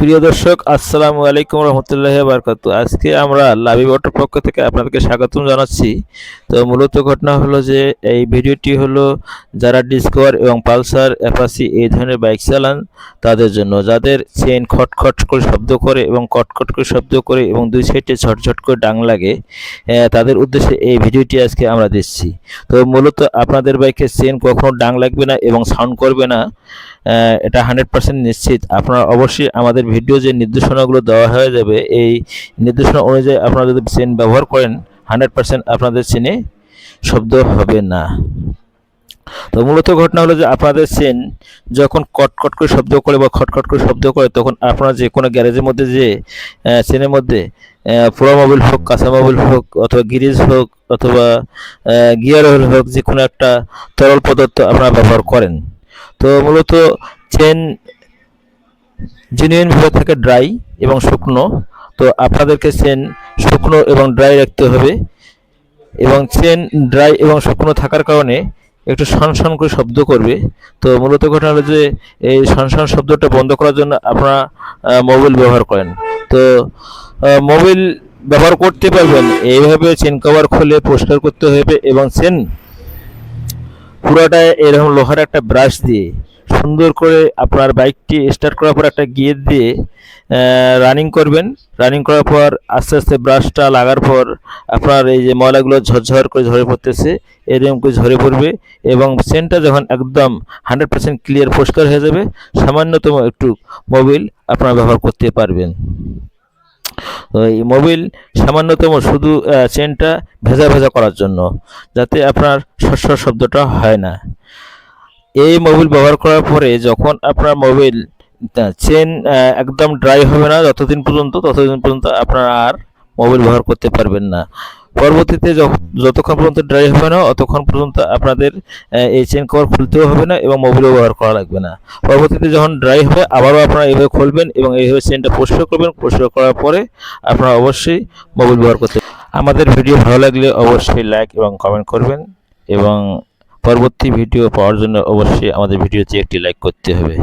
প্রিয় দর্শক, আসসালামু আলাইকুম রহমতুল্লাহ বারকাত আজকে আমরা লাভি অটোর পক্ষ থেকে আপনাদেরকে স্বাগতম জানাচ্ছি। তো মূলত ঘটনা হলো যে, এই ভিডিওটি হলো যারা ডিসকভার এবং পালসার অ্যাপাসি এই ধরনের বাইক চালান তাদের জন্য। যাদের চেন খটখট করে শব্দ করে এবং কটকট করে শব্দ করে এবং দুই সাইডে ঝটঝট করে ডাং লাগে তাদের উদ্দেশ্যে এই ভিডিওটি আজকে আমরা দিচ্ছি। তো মূলত আপনাদের বাইকের চেন কখনো ডাং লাগবে না এবং সাউন্ড করবে না এটা হান্ড্রেড পার্সেন্ট নিশ্চিত। আপনারা অবশ্যই আমাদের ভিডিও যে নির্দেশনাগুলো দেওয়া হয়ে যাবে, এই নির্দেশনা অনুযায়ী আপনারা যদি চেন ব্যবহার করেন, হান্ড্রেড পার্সেন্ট আপনাদের চেনে শব্দ হবে না। তো মূলত ঘটনা হলো যে আপনাদের চেন যখন কটকট করে শব্দ করে বা খটখট করে শব্দ করে, তখন আপনারা যে কোনো গ্যারেজের মধ্যে যে চেনের মধ্যে পুরো মোবিল হোক, কাঁচা মোবিল হোক, অথবা গিরিজ হোক, অথবা গিয়ার অয়েল হোক, যে কোনো একটা তরল পদার্থ আপনারা ব্যবহার করেন। তো মূলত চেন জেনুইনভাবে থাকে ড্রাই এবং শুকনো, তো আপনাদেরকে চেন শুকনো এবং ড্রাই রাখতে হবে। এবং চেন ড্রাই এবং শুকনো থাকার কারণে একটু সনসন করে শব্দ করবে। তো মূলত ঘটনা হলো যে, এই সনসন শব্দটা বন্ধ করার জন্য আপনারা মোবাইল ব্যবহার করেন। তো মোবাইল ব্যবহার করতে পারবেন, এইভাবে চেন কভার খুলে পরিষ্কার করতে হবে এবং চেন পুরোটায় এরকম লোহার একটা ব্রাশ দিয়ে সুন্দর করে আপনার বাইকটি স্টার্ট করার পর একটা গিয়ার দিয়ে রানিং করবেন। রানিং করার পর আস্তে আস্তে ব্রাশটা লাগার পর আপনার এই যে ময়লাগুলো ঝরঝর করে ঝরে পড়তেছে, এরকম করে ঝরে পড়বে এবং চেনটা যখন একদম হান্ড্রেড পার্সেন্ট ক্লিয়ার পরিষ্কার হয়ে যাবে, সামান্যতম একটু মোবিল আপনারা ব্যবহার করতে পারবেন। এই মোবিল সামান্যতম শুধু চেনটা ভেজা ভেজা করার জন্য, যাতে আপনার শস্য শব্দটা হয় না। এই মোবিল ব্যবহার করার পরে যখন আপনার মোবিল চেন একদম ড্রাই হবে না যতদিন পর্যন্ত, ততদিন পর্যন্ত আপনারা আর মোবিল ব্যবহার করতে পারবেন না। পরবর্তীতে যতক্ষণ পর্যন্ত ড্রাই হবে না, অতক্ষণ পর্যন্ত আপনাদের এই চেন কভার খুলতেও হবে না এবং মোবিলও ব্যবহার করা লাগবে না। পরবর্তীতে যখন ড্রাই হবে, আবারও আপনারা এইভাবে খুলবেন এবং এইভাবে চেনটা পরিষ্কার করবেন। পরিষ্কার করার পরে আপনারা অবশ্যই মোবিল ব্যবহার করতে আমাদের ভিডিও ভালো লাগলে অবশ্যই লাইক এবং কমেন্ট করবেন এবং পরবর্তী ভিডিও পাওয়ার জন্য অবশ্যই আমাদের ভিডিওতে একটি লাইক করতে হবে।